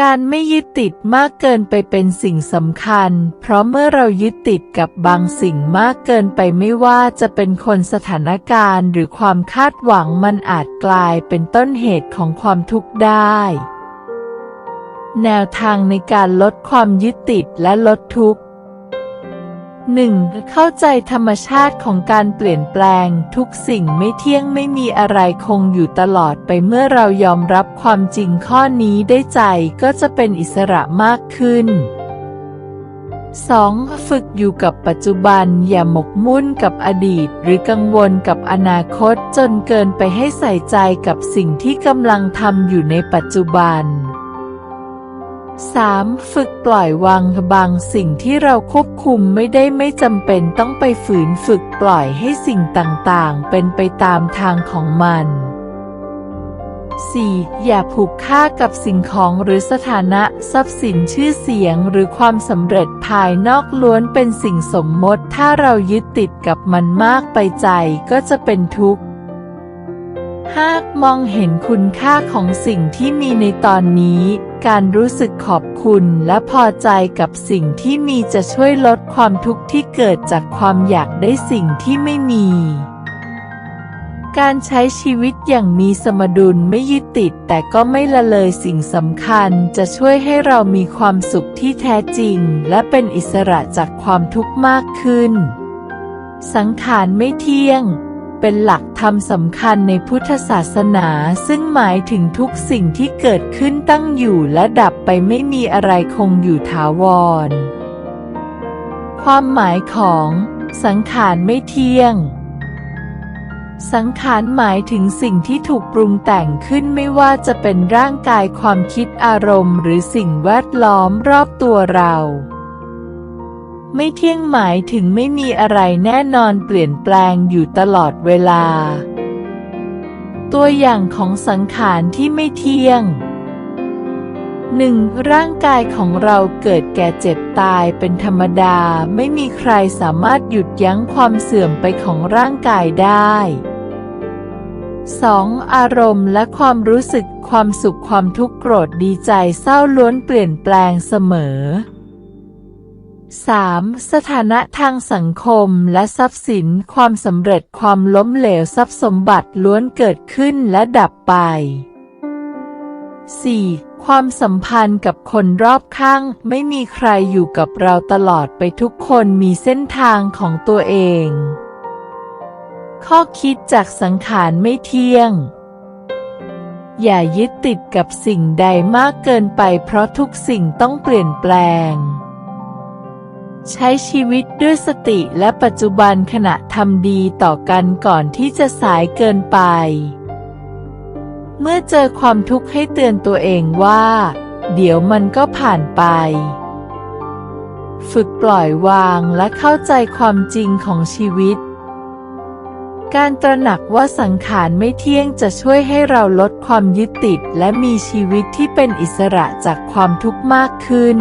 การไม่ยึดติดมากเกินไปเป็นสิ่งสำคัญ เพราะเมื่อเรายึดติดกับบางสิ่งมากเกินไปไม่ว่าจะเป็นคนสถานการณ์หรือความคาดหวังมันอาจกลายเป็นต้นเหตุของความทุกข์ได้ แนวทางในการลดความยึดติดและลดทุกข์ 1. เข้าใจธรรมชาติของการเปลี่ยนแปลง ทุกสิ่งไม่เที่ยงไม่มีอะไรคงอยู่ตลอดไปเมื่อเรายอมรับความจริงข้อนี้ได้ใจก็จะเป็นอิสระมากขึ้น 2. ฝึกอยู่กับปัจจุบันอย่าหมกมุ่นกับอดีต หรือกังวลกับอนาคตจนเกินไปให้ใส่ใจกับสิ่งที่กำลังทำอยู่ในปัจจุบัน 3. ฝึกปล่อยวางบางสิ่งที่เราควบคุมไม่ได้ไม่จำเป็นต้องไปฝืนฝึกปล่อยให้สิ่งต่างๆ เป็นไปตามทางของมัน 4. อย่าผูกค่ากับสิ่งของหรือสถานะทรัพย์สินชื่อเสียงหรือความสำเร็จภายนอกล้วนเป็นสิ่งสมมติ ถ้าเรายึดติดกับมันมากไปใจก็จะเป็นทุกข์หากมองเห็นคุณค่าของสิ่งที่มีในตอนนี้ การรู้สึกขอบคุณและพอใจกับสิ่งที่มีจะช่วยลดความทุกข์ที่เกิดจากความอยากได้สิ่งที่ไม่มี การใช้ชีวิตอย่างมีสมดุลไม่ยึดติดแต่ก็ไม่ละเลยสิ่งสำคัญจะช่วยให้เรามีความสุขที่แท้จริง และเป็นอิสระจากความทุกข์มากขึ้น สังขารไม่เที่ยง เป็นหลักธรรมสำคัญในพุทธศาสนาซึ่งหมายถึงทุกสิ่งที่เกิดขึ้นตั้งอยู่และดับไปไม่มีอะไรคงอยู่ถาวร ความหมายของสังขารไม่เที่ยง สังขารหมายถึงสิ่งที่ถูกปรุงแต่งขึ้นไม่ว่าจะเป็นร่างกายความคิดอารมณ์ หรือสิ่งแวดล้อมรอบตัวเรา ไม่เที่ยงหมายถึงไม่มีอะไรแน่นอนเปลี่ยนแปลงอยู่ตลอดเวลา ตัวอย่างของสังขารที่ไม่เที่ยง 1. ร่างกายของเราเกิดแก่เจ็บตายเป็นธรรมดาไม่มีใครสามารถหยุดยั้งความเสื่อมไปของร่างกายได้ 2. อารมณ์และความรู้สึกความสุขความทุกข์โกรธดีใจเศร้าล้วนเปลี่ยนแปลงเสมอ 3. สถานะทางสังคมและทรัพย์สิน ความสำเร็จความล้มเหลวทรัพย์สมบัติล้วนเกิดขึ้นและดับไป 4. ความสัมพันธ์กับคนรอบข้าง ไม่มีใครอยู่กับเราตลอดไปทุกคนมีเส้นทางของตัวเอง ข้อคิดจากสังขารไม่เที่ยง อย่ายึดติดกับสิ่งใดมากเกินไปเพราะทุกสิ่งต้องเปลี่ยนแปลง ใช้ชีวิตด้วยสติและปัจจุบันขณะทำดีต่อกันก่อนที่จะสายเกินไป เมื่อเจอความทุกข์ให้เตือนตัวเองว่า เดี๋ยวมันก็ผ่านไป ฝึกปล่อยวางและเข้าใจความจริงของชีวิต การตระหนักว่าสังขารไม่เที่ยงจะช่วยให้เราลดความยึดติด และมีชีวิตที่เป็นอิสระจากความทุกข์มากขึ้น